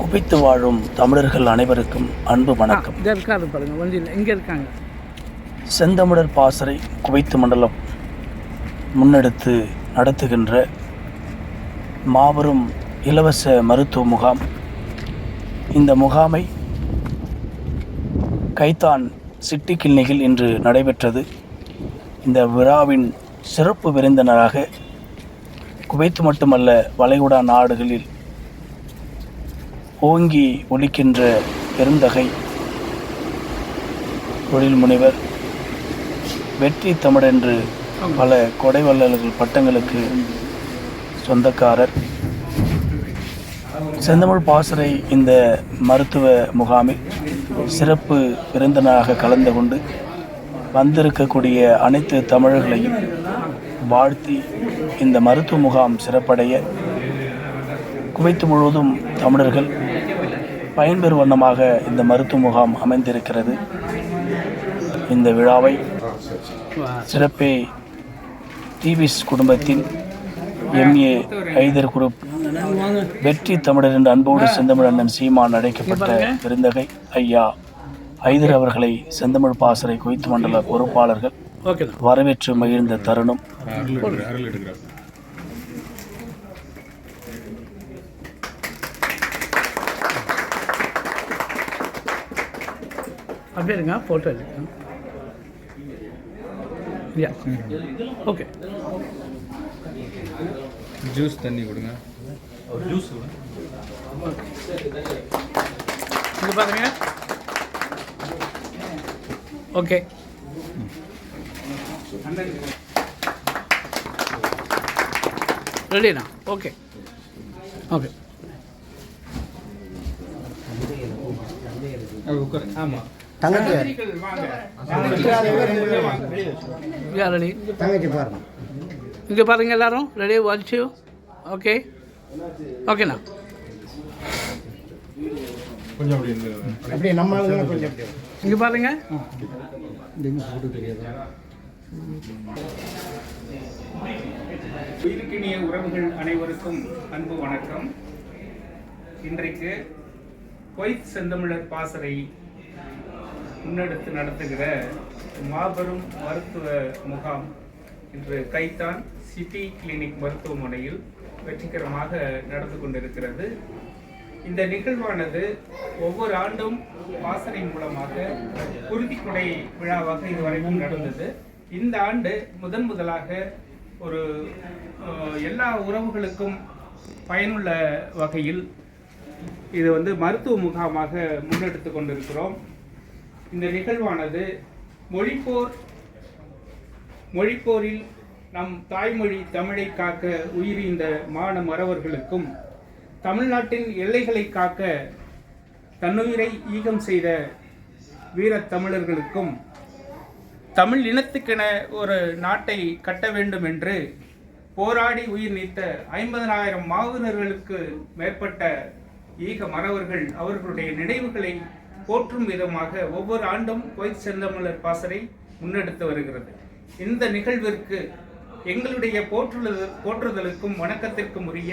குவித்து வாழும் தமிழர்கள் அனைவருக்கும் அன்பு வணக்கம். பாருங்க வண்டியில் இங்கே இருக்காங்க. செந்தமிழர் பாசறை குவைத்து மண்டலம் முன்னெடுத்து நடத்துகின்ற மாபெரும் இலவச மருத்துவ முகாம். இந்த முகாமை கைத்தான் சிட்டி கிளினிக்கில் இன்று நடைபெற்றது. இந்த விழாவின் சிறப்பு விருந்தினராக குவைத்து மட்டுமல்ல வளைகுடா நாடுகளில் ஓங்கி ஒலிக்கின்ற பெருந்தகை. தொழில் முனைவர் வெற்றி தமிழென்று பல கொடைவள்ளல்கள் பட்டங்களுக்கு சொந்தக்காரர். செந்தமிழ் பாசறை இந்த மருத்துவ முகாமில் சிறப்பு விருந்தினராக கலந்து கொண்டு வந்திருக்கக்கூடிய அனைத்து தமிழர்களையும் வாழ்த்தி இந்த மருத்துவ முகாம் சிறப்படைய குவைத்து முழுவதும் தமிழர்கள் பயன்பெறும் வண்ணமாக இந்த மருத்துவ முகாம் அமைந்திருக்கிறது. இந்த விழாவை சிறப்பே டிவிஸ் குடும்பத்தின் எம்ஏ ஐதர் குரூப் வெற்றி தமிழர் என்ற அன்போடு செந்தமிழ் அண்ணன் சீமான் அழைக்கப்பட்ட விருந்தகை ஐயா ஐதர் அவர்களை செந்தமிழ் பாசறை குவைத்து மண்டல பொறுப்பாளர்கள் வரவேற்று மகிழ்ந்த தருணம். அப்படியே இருங்க ஃபோட்டோ எடுக்கணும் யா ஓகே ஜூஸ் தண்ணி கொடுங்க. இங்கே பாருங்க. ஓகே ரெடிண்ணா ஓகே ஓகே ஆமாம் ரெடி தங்கச்சி பாருங்க. இங்கே பாருங்க எல்லாரும். ரெடி வாட்ச் ஓகே ஓகேண்ணா அப்படியே நம்ம கொஞ்சம் அப்படியே. இங்கே பாருங்க. உயிருக்கினிய உறவுகள் அனைவருக்கும் அன்பு வணக்கம். இன்றைக்கு கொய்த் செந்தமிழர் பாசறை முன்னெடுத்து நடத்துகிற மாபெரும் மருத்துவ முகாம் இன்று கைத்தான் சிட்டி கிளினிக் மருத்துவமனையில் வெற்றிகரமாக நடந்து கொண்டிருக்கிறது. இந்த நிகழ்வானது ஒவ்வொரு ஆண்டும் வாசனையின் மூலமாக குருதிக்குடை விழாவாக இதுவரைக்கும் நடந்தது. இந்த ஆண்டு முதன் முதலாக ஒரு எல்லா உறவுகளுக்கும் பயனுள்ள வகையில் இது வந்து மருத்துவ முகாமாக முன்னெடுத்து கொண்டிருக்கிறோம். இந்த நிகழ்வானது மொழிப்போர் மொழிப்போரில் நம் தாய்மொழி தமிழை காக்க உயிரிந்த மான மறவர்களுக்கும் தமிழ்நாட்டின் எல்லைகளை காக்க தன்னுயிரை ஈகம் செய்த வீரத் தமிழர்களுக்கும் தமிழ் இனத்துக்கென ஒரு நாட்டை கட்ட வேண்டும் என்று போராடி உயிர் நீத்த ஐம்பதனாயிரம் மாவீரர்களுக்கு மேற்பட்ட ஈக மறவர்கள் அவர்களுடைய நினைவுகளை போற்றும் விதமாக ஒவ்வொரு ஆண்டும் குவைத் செந்தமலர் பாசறை முன்னெடுத்து வருகிறது. இந்த நிகழ்விற்கு எங்களுடைய போற்றுள்ளது போற்றுதலுக்கும் வணக்கத்திற்கும் உரிய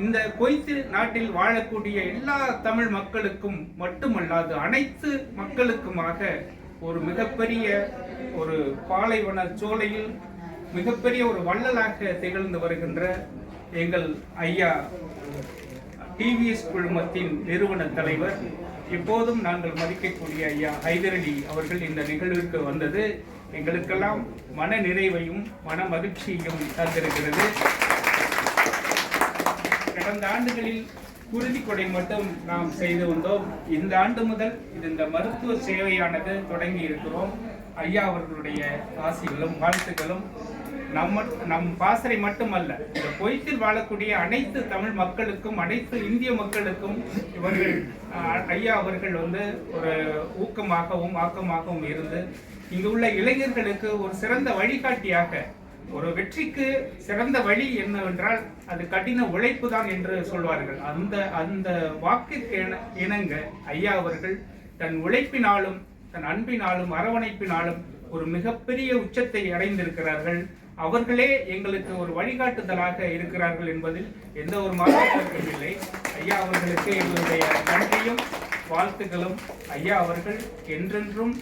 இந்த கொய்த்து நாட்டில் வாழக்கூடிய எல்லா தமிழ் மக்களுக்கும் மட்டுமல்லாது அனைத்து மக்களுக்குமாக ஒரு மிகப்பெரிய ஒரு பாலைவன சோலையில் மிகப்பெரிய ஒரு வள்ளலாக திகழ்ந்து வருகின்ற எங்கள் ஐயா டிவிஎஸ் குழுமத்தின் நிறுவன தலைவர் எப்போதும் நாங்கள் மதிக்கக்கூடிய ஐயா ஹைதரலி அவர்கள் இந்த நிகழ்விற்கு வந்தது. எங்களுக்கெல்லாம் மன நிறைவையும் மன மகிழ்ச்சியையும் தந்திருக்கிறது. கடந்த ஆண்டுகளில் குருதி கொடை மட்டும் நாம் செய்து வந்தோம். இந்த ஆண்டு முதல் இது இந்த மருத்துவ சேவையானது தொடங்கி இருக்கிறோம். ஐயா அவர்களுடைய ஆசிகளும் வாழ்த்துக்களும். நம்ம நம் பாசறை மட்டுமல்ல இந்த பொய்த்தில் வாழக்கூடிய அனைத்து தமிழ் மக்களுக்கும் அனைத்து இந்திய மக்களுக்கும் இவர்கள் ஐயா அவர்கள் வந்து ஒரு ஊக்கமாகவும் ஆக்கமாகவும் இருந்து இங்கு உள்ள இளைஞர்களுக்கு ஒரு சிறந்த வழிகாட்டியாக ஒரு வெற்றிக்கு சிறந்த வழி என்னவென்றால் அது கடின உழைப்பு தான் என்று சொல்வார்கள். அந்த அந்த வாக்கிற்கு இணங்க ஐயா அவர்கள் தன் உழைப்பினாலும் தன் அன்பினாலும் அரவணைப்பினாலும் ஒரு மிகப்பெரிய உச்சத்தை அடைந்திருக்கிறார்கள். அவர்களே எங்களுக்கு ஒரு வழிகாட்டுதலாக இருக்கிறார்கள் என்பதில் எந்த ஒரு மாற்றத்திற்கும் இல்லை. ஐயா அவர்களுக்கு எங்களுடைய நன்றியும் வாழ்த்துக்களும் ஐயா அவர்கள் என்றென்றும்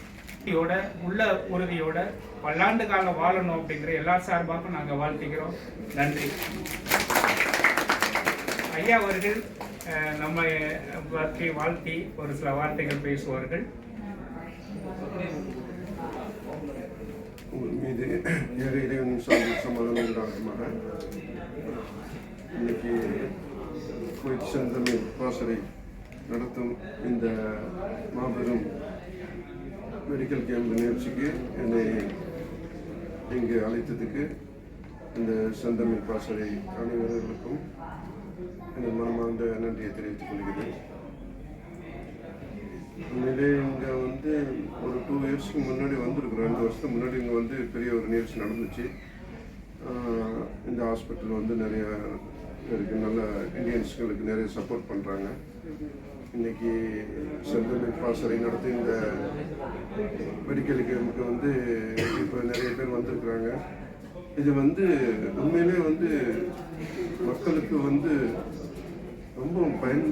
உள்ள உறுதியோட பல்லாண்டு காலம் வாழணும் அப்படிங்கிற எல்லா சார்பாகவும் நாங்கள் வாழ்த்துக்கிறோம் நன்றி. ஐயா அவர்கள் நம்ம பற்றி வாழ்த்தி ஒரு சில வார்த்தைகள் பேசுவார்கள். உங்கள் மீது ஏக இறைவன் சார்ந்த சமாதானம் உண்டாகுமாக இன்னைக்கு குவைத் செந்தமிழ் பாசறை நடத்தும் இந்த மாபெரும் மெடிக்கல் கேம்ப் நிகழ்ச்சிக்கு என்னை இங்கு அழைத்ததுக்கு இந்த செந்தமிழ் பாசறை அனைவர்களுக்கும் எனது மனமார்ந்த நன்றியை தெரிவித்துக் கொள்கிறேன். உண்மையிலே இங்கே வந்து ஒரு டூ இயர்ஸ்க்கு முன்னாடி வந்திருக்கிறோம் ரெண்டு வருஷத்துக்கு முன்னாடி இங்கே வந்து பெரிய ஒரு நிகழ்ச்சி நடந்துச்சு. இந்த ஹாஸ்பிட்டல் வந்து நிறைய இருக்குது நல்ல இந்தியன்ஸ்களுக்கு நிறைய சப்போர்ட் பண்ணுறாங்க இன்னைக்கு செந்தமிழ் பாசறை நடத்தி இந்த மெடிக்கல் கேமுக்கு வந்து இப்போ நிறைய பேர் வந்திருக்கிறாங்க. இது வந்து உண்மையிலே வந்து மக்களுக்கு வந்து ரொம்ப பயன்